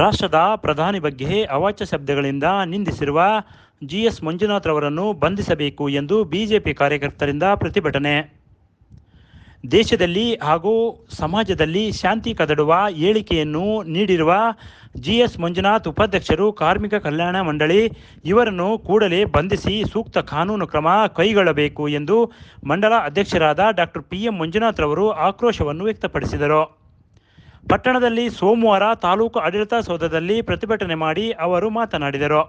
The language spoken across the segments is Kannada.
ರಾಷ್ಟ್ರದ ಪ್ರಧಾನಿ ಬಗ್ಗೆ ಅವಾಚ್ಯ ಶಬ್ದಗಳಿಂದ ನಿಂದಿಸಿರುವ ಜಿಎಸ್ ಮಂಜುನಾಥ್ ರವರನ್ನು ಬಂಧಿಸಬೇಕು ಎಂದು ಬಿಜೆಪಿ ಕಾರ್ಯಕರ್ತರಿಂದ ಪ್ರತಿಭಟನೆ. ದೇಶದಲ್ಲಿ ಹಾಗೂ ಸಮಾಜದಲ್ಲಿ ಶಾಂತಿ ಕದಡುವ ಹೇಳಿಕೆಯನ್ನು ನೀಡಿರುವ ಜಿಎಸ್ ಮಂಜುನಾಥ್ ಉಪಾಧ್ಯಕ್ಷರು ಕಾರ್ಮಿಕ ಕಲ್ಯಾಣ ಮಂಡಳಿ ಇವರನ್ನು ಕೂಡಲೇ ಬಂಧಿಸಿ ಸೂಕ್ತ ಕಾನೂನು ಕ್ರಮ ಕೈಗೊಳ್ಳಬೇಕು ಎಂದು ಮಂಡಲ ಅಧ್ಯಕ್ಷರಾದ ಡಾಕ್ಟರ್ ಪಿ ಎಂ ಮಂಜುನಾಥ್ ರವರು ಆಕ್ರೋಶವನ್ನು ವ್ಯಕ್ತಪಡಿಸಿದರು. ಪಟ್ಟಣದಲ್ಲಿ ಸೋಮವಾರ ತಾಲೂಕು ಆಡಳಿತ ಸೌಧದಲ್ಲಿ ಪ್ರತಿಭಟನೆ ಮಾಡಿ ಅವರು ಮಾತನಾಡಿದರು.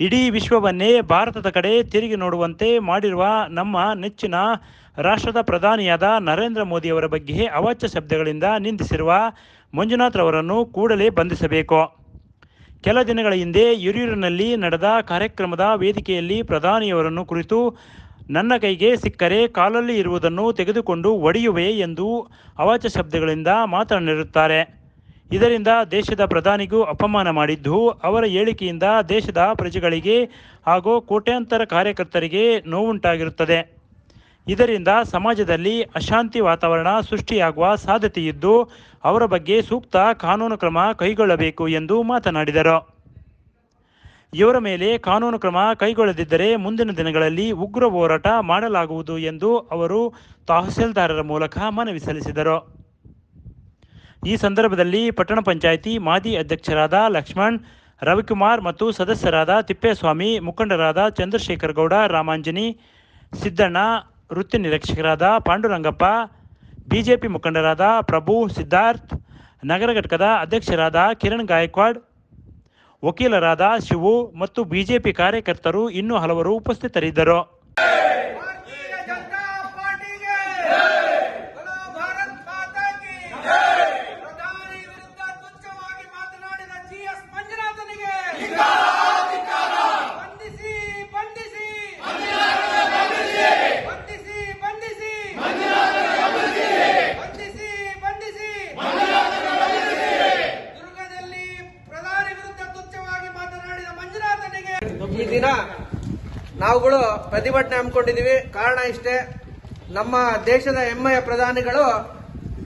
ಇಡೀ ವಿಶ್ವವನ್ನೇ ಭಾರತದ ಕಡೆ ತಿರುಗಿ ನೋಡುವಂತೆ ಮಾಡಿರುವ ನಮ್ಮ ನೆಚ್ಚಿನ ರಾಷ್ಟ್ರದ ಪ್ರಧಾನಿಯಾದ ನರೇಂದ್ರ ಮೋದಿಯವರ ಬಗ್ಗೆ ಅವಾಚ್ಯ ಶಬ್ದಗಳಿಂದ ನಿಂದಿಸಿರುವ ಮಂಜುನಾಥ್ ರವರನ್ನು ಕೂಡಲೇ ಬಂಧಿಸಬೇಕು. ಕೆಲ ದಿನಗಳ ಹಿಂದೆ ಹಿರಿಯೂರಿನಲ್ಲಿ ನಡೆದ ಕಾರ್ಯಕ್ರಮದ ವೇದಿಕೆಯಲ್ಲಿ ಪ್ರಧಾನಿಯವರನ್ನು ಕುರಿತು ನನ್ನ ಕೈಗೆ ಸಿಕ್ಕರೆ ಕಾಲಲ್ಲಿ ಇರುವುದನ್ನು ತೆಗೆದುಕೊಂಡು ಒಡೆಯುವೆ ಎಂದು ಅವಾಚ ಶಬ್ದಗಳಿಂದ ಮಾತನಾಡಿರುತ್ತಾರೆ. ಇದರಿಂದ ದೇಶದ ಪ್ರಧಾನಿಗೂ ಅಪಮಾನ ಮಾಡಿದ್ದು, ಅವರ ಹೇಳಿಕೆಯಿಂದ ದೇಶದ ಪ್ರಜೆಗಳಿಗೆ ಹಾಗೂ ಕೋಟ್ಯಾಂತರ ಕಾರ್ಯಕರ್ತರಿಗೆ ನೋವುಂಟಾಗಿರುತ್ತದೆ. ಇದರಿಂದ ಸಮಾಜದಲ್ಲಿ ಅಶಾಂತಿ ವಾತಾವರಣ ಸೃಷ್ಟಿಯಾಗುವ ಸಾಧ್ಯತೆಯಿದ್ದು, ಅವರ ಬಗ್ಗೆ ಸೂಕ್ತ ಕಾನೂನು ಕ್ರಮ ಕೈಗೊಳ್ಳಬೇಕು ಎಂದು ಮಾತನಾಡಿದರು. ಇವರ ಮೇಲೆ ಕಾನೂನು ಕ್ರಮ ಕೈಗೊಳ್ಳದಿದ್ದರೆ ಮುಂದಿನ ದಿನಗಳಲ್ಲಿ ಉಗ್ರ ಹೋರಾಟ ಮಾಡಲಾಗುವುದು ಎಂದು ಅವರು ತಹಸೀಲ್ದಾರರ ಮೂಲಕ ಮನವಿ ಸಲ್ಲಿಸಿದರು. ಈ ಸಂದರ್ಭದಲ್ಲಿ ಪಟ್ಟಣ ಪಂಚಾಯಿತಿ ಮಾಜಿ ಅಧ್ಯಕ್ಷರಾದ ಲಕ್ಷ್ಮಣ್, ರವಿಕುಮಾರ್ ಮತ್ತು ಸದಸ್ಯರಾದ ತಿಪ್ಪೇಸ್ವಾಮಿ, ಮುಖಂಡರಾದ ಚಂದ್ರಶೇಖರ್ ಗೌಡ ರಾಮಾಂಜನಿ, ಸಿದ್ದಣ್ಣ, ವೃತ್ತಿ ನಿರೀಕ್ಷಕರಾದ ಪಾಂಡುರಂಗಪ್ಪ, ಬಿಜೆಪಿ ಮುಖಂಡರಾದ ಪ್ರಭು ಸಿದ್ಧಾರ್ಥ್, ನಗರ ಘಟಕದ ಅಧ್ಯಕ್ಷರಾದ ಕಿರಣ್ ಗಾಯಕ್ವಾಡ್ ವಕೀಲರಾದ ಶಿವು ಮತ್ತು ಬಿಜೆಪಿ ಕಾರ್ಯಕರ್ತರು ಇನ್ನೂ ಹಲವರು ಉಪಸ್ಥಿತರಿದ್ದರು. ಈ ದಿನ ನಾವುಗಳು ಪ್ರತಿಭಟನೆ ಹಮ್ಮಿಕೊಂಡಿದ್ದೀವಿ. ಕಾರಣ ಇಷ್ಟೇ, ನಮ್ಮ ದೇಶದ ಹೆಮ್ಮೆಯ ಪ್ರಧಾನಿಗಳು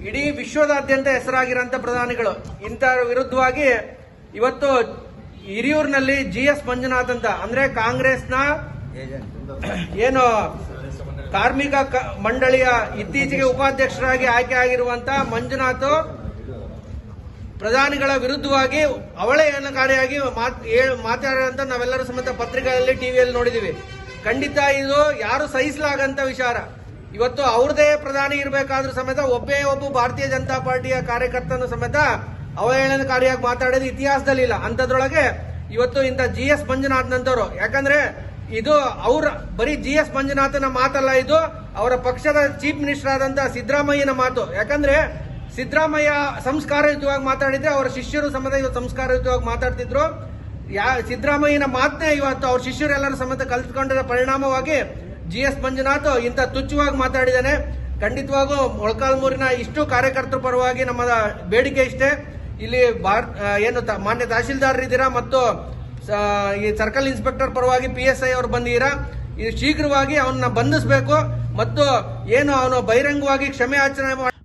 ಇಡೀ ವಿಶ್ವದಾದ್ಯಂತ ಹೆಸರಾಗಿರೋಂಥ ಪ್ರಧಾನಿಗಳು. ಇಂಥ ವಿರುದ್ಧವಾಗಿ ಇವತ್ತು ಹಿರಿಯೂರಿನಲ್ಲಿ ಜಿ ಎಸ್ ಮಂಜುನಾಥ್ ಅಂತ ಅಂದ್ರೆ ಕಾಂಗ್ರೆಸ್ನ ಏನು ಕಾರ್ಮಿಕ ಮಂಡಳಿಯ ಇತ್ತೀಚೆಗೆ ಉಪಾಧ್ಯಕ್ಷರಾಗಿ ಆಯ್ಕೆ ಆಗಿರುವಂತ ಮಂಜುನಾಥ್ ಪ್ರಧಾನಿಗಳ ವಿರುದ್ಧವಾಗಿ ಅವಳೇ ಏನಕಾರಿಯಾಗಿ ಮಾತಾಡಿದಂತ ನಾವೆಲ್ಲರೂ ಸಮೇತ ಪತ್ರಿಕೆಯಲ್ಲಿ ಟಿವಿಯಲ್ಲಿ ನೋಡಿದೀವಿ ಖಂಡಿತ ಇದು ಯಾರು ಸಹಿಸಲಾಗಂತ ವಿಚಾರ. ಇವತ್ತು ಅವ್ರದೇ ಪ್ರಧಾನಿ ಇರಬೇಕಾದ್ರೂ ಸಮೇತ ಒಬ್ಬೇ ಒಬ್ಬ ಭಾರತೀಯ ಜನತಾ ಪಾರ್ಟಿಯ ಕಾರ್ಯಕರ್ತನು ಸಮೇತ ಅವಹೇಳನಕಾರಿಯಾಗಿ ಮಾತಾಡೋದು ಇತಿಹಾಸದಲ್ಲಿ ಇಲ್ಲ. ಅಂತದ್ರೊಳಗೆ ಇವತ್ತು ಇಂಥ ಜಿ ಎಸ್ ಮಂಜುನಾಥ್ನಂತವ್ರು ಯಾಕಂದ್ರೆ ಇದು ಅವ್ರ ಬರೀ ಜಿ ಎಸ್ ಮಂಜುನಾಥನ ಮಾತಲ್ಲ ಇದು, ಅವರ ಪಕ್ಷದ ಚೀಫ್ ಮಿನಿಸ್ಟರ್ ಆದಂತ ಸಿದ್ದರಾಮಯ್ಯನ ಮಾತು. ಯಾಕಂದ್ರೆ ಸಿದ್ದರಾಮಯ್ಯ ಸಂಸ್ಕಾರಯುತವಾಗಿ ಮಾತಾಡಿದ್ರೆ ಅವರ ಶಿಷ್ಯರು ಸಮೇತ ಇವತ್ತು ಸಂಸ್ಕಾರಯುತವಾಗಿ ಮಾತಾಡ್ತಿದ್ರು. ಯಾ, ಸಿದ್ದರಾಮಯ್ಯನ ಮಾತನ್ನೇ ಇವತ್ತು ಅವ್ರ ಶಿಷ್ಯರೆಲ್ಲರೂ ಸಮೇತ ಕಲ್ತ್ಕೊಂಡಿರೋ ಪರಿಣಾಮವಾಗಿ ಜಿ ಎಸ್ ಮಂಜುನಾಥ್ ಇಂಥ ತುಚ್ಛವಾಗಿ ಮಾತಾಡಿದ್ದಾನೆ ಖಂಡಿತವಾಗೂ ಮೊಳಕಾಲ್ಮೂರಿನ ಇಷ್ಟು ಕಾರ್ಯಕರ್ತರ ಪರವಾಗಿ ನಮ್ಮ ಬೇಡಿಕೆ ಇಷ್ಟೇ. ಇಲ್ಲಿ ಏನು ಮಾನ್ಯ ತಹಶೀಲ್ದಾರ್ ಮತ್ತು ಈ ಸರ್ಕಲ್ ಇನ್ಸ್ಪೆಕ್ಟರ್ ಪರವಾಗಿ ಪಿ ಎಸ್ ಐ ಅವರು ಇದು ಶೀಘ್ರವಾಗಿ ಅವನ್ನ ಬಂಧಿಸಬೇಕು ಮತ್ತು ಏನು ಅವನು ಬಹಿರಂಗವಾಗಿ ಕ್ಷಮೆ ಆಚರಣೆ